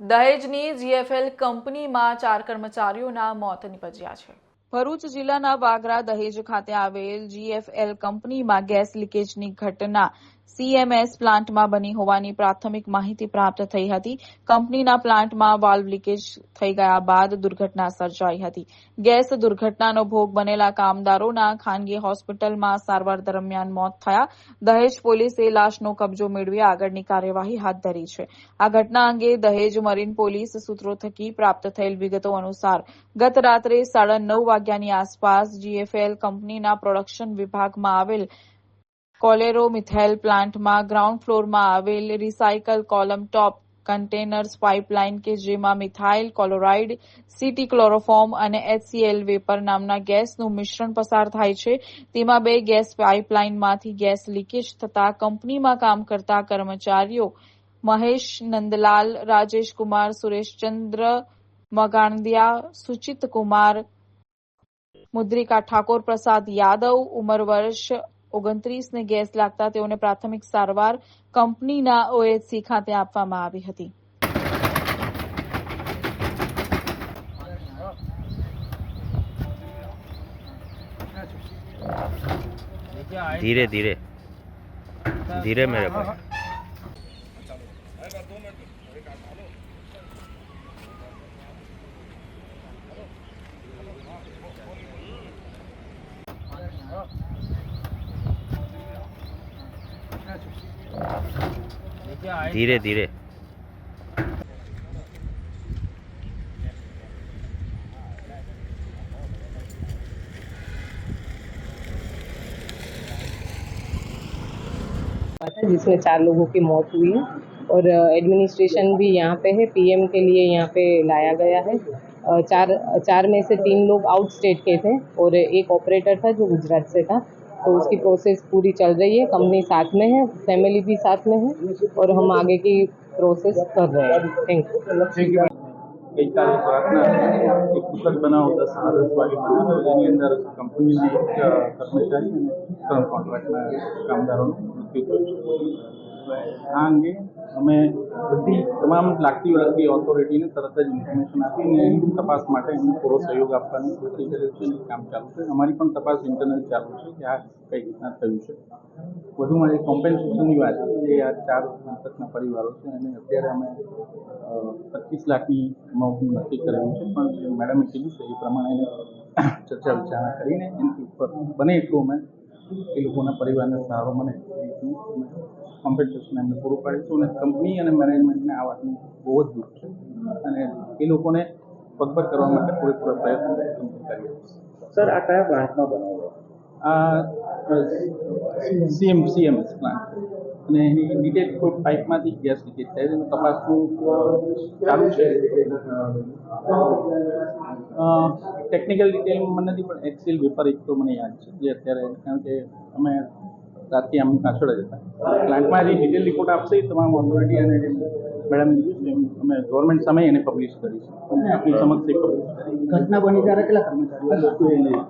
દહેજની GFL કંપનીમાં ચાર કર્મચારીઓના મોત નિપજ્યા છે. ભરૂચ જિલ્લાના વાગરા દહેજ ખાતે આવેલ જીએફએલ કંપનીમાં ગેસ લીકેજની ઘટના સીએમએસ પ્લાન્ટમાં બની હોવાની પ્રાથમિક માહિતી પ્રાપ્ત થઈ હતી. કંપનીના પ્લાન્ટમાં વાલ્વ લીકેજ થઈ ગયા બાદ દુર્ઘટના સર્જાઈ હતી. ગેસ દુર્ઘટનાનો ભોગ બનેલા કામદારોના ખાનગી હોસ્પિટલમાં સારવાર દરમિયાન મોત થયા. દહેજ પોલીસે લાશનો કબજો મેળવી આગળની કાર્યવાહી હાથ ધરી છે. આ ઘટના અંગે દહેજ મરીન પોલીસ સૂત્રો થકી પ્રાપ્ત થયેલ વિગતો અનુસાર, ગત રાત્રે સાડા નવ વાગ્યાની આસપાસ જીએફએલ કંપનીના પ્રોડક્શન વિભાગમાં આવેલ કોલેરો મિથાઇલ પ્લાન્ટમાં ગ્રાઉન્ડ ફ્લોરમાં આવેલ recycle column top containers pipeline કે જેમાં મિથાઇલ, ક્લોરાઇડ, સીટી ક્લોરોફોર્મ અને એચસીએલ વેપર નામના ગેસનું મિશ્રણ પસાર થાય છે. તેમાં બે ગેસ પાઇપલાઇનમાંથી ગેસ લીકેજ થતા કંપનીમાં કામ કરતા કર્મચારીઓ મહેશ નંદલાલ, રાજેશ કુમાર સુરેશચંદ્ર મગાણદિયા, સુચિત કુમાર, મુદ્રિકા ઠાકોર પ્રસાદ યાદવ, ઉંમર વર્ષ ઓગણત્રીસને ગેસ લાગતા તેઓને પ્રાથમિક સારવાર કંપનીના ઓએચસી ખાતે આપવામાં આવી હતી. ધીરે ધીરે. ધીરે, મેરે ભાઈ. धीरे धीरे। जिसमें चार लोगों की मौत हुई है और एडमिनिस्ट्रेशन भी यहाँ पे है पीएम के लिए यहाँ पे लाया गया है। चार चार में से तीन लोग आउट स्टेट के थे और एक ऑपरेटर था जो गुजरात से था। तो उसकी प्रोसेस पूरी चल रही है। कंपनी साथ में है फैमिली भी साथ में है और हम आगे की प्रोसेस कर रहे हैं। थैंक यू कई एक बना होता सारस वाली बना अंदर कंपनी कर्मचारी कॉन्ट्रैक्ट में कामदारों આ અંગે અમે બધી તમામ લાગતી વળગતી ઓથોરિટીને તરત જ ઇન્ફોર્મેશન આપીને તપાસ માટે એમને પૂરો સહયોગ આપવાની કોશિશ કરી છે અને કામ ચાલુ છે. અમારી પણ તપાસ ઇન્ટરનલ ચાલુ છે કે આ કઈ રીતના થયું છે. વધુમાં જે કોમ્પેન્સેશનની વાત છે. જે આ ચાર મૃતકના પરિવારો છે એને અત્યારે અમે પચીસ લાખની અમાઉન્ટનું નક્કી કરેલું છે. પણ મેડમે કીધું છે એ પ્રમાણે ચર્ચા વિચારણા કરીને એની ઉપર બને એટલું અમે એ લોકોના પરિવારને સહારો મને કોમ્પેન્સેશન એમને પૂરું પાડીશું અને કંપની અને મેનેજમેન્ટને આ વાતનું બહુ જ દુઃખ છે. અને એ લોકોને પગભર કરવા માટે પૂરેપૂરો પ્રયત્ન કરીએ સર આ કયા પ્લાન્ટમાં બનાવ્યો આ સીએમ સીએમએસ પ્લાન્ટ અને એની ડિટેલ કોઈ પાઇપમાંથી ગેસ લીકેજ થાય છે. એનું તપાસનું ચાલુ છે? ટેકનિકલ ડિટેલ મને નથી પણ એક્સેલ વિપરીત એક તો મને યાદ છે જે અત્યારે કારણ કે અમે રાતથી આમની પાછળ જ હતા. પ્લાન્ટમાં જે ડિટેલ રિપોર્ટ આપશે તમામ ઓથોરિટી અને મેડમ કીધું એમ અમે ગવર્મેન્ટ સામે એને પબ્લિશ કરીશું. આપની સમક્ષ ઘટના બની ત્યારે કેટલા કર્મચારીઓ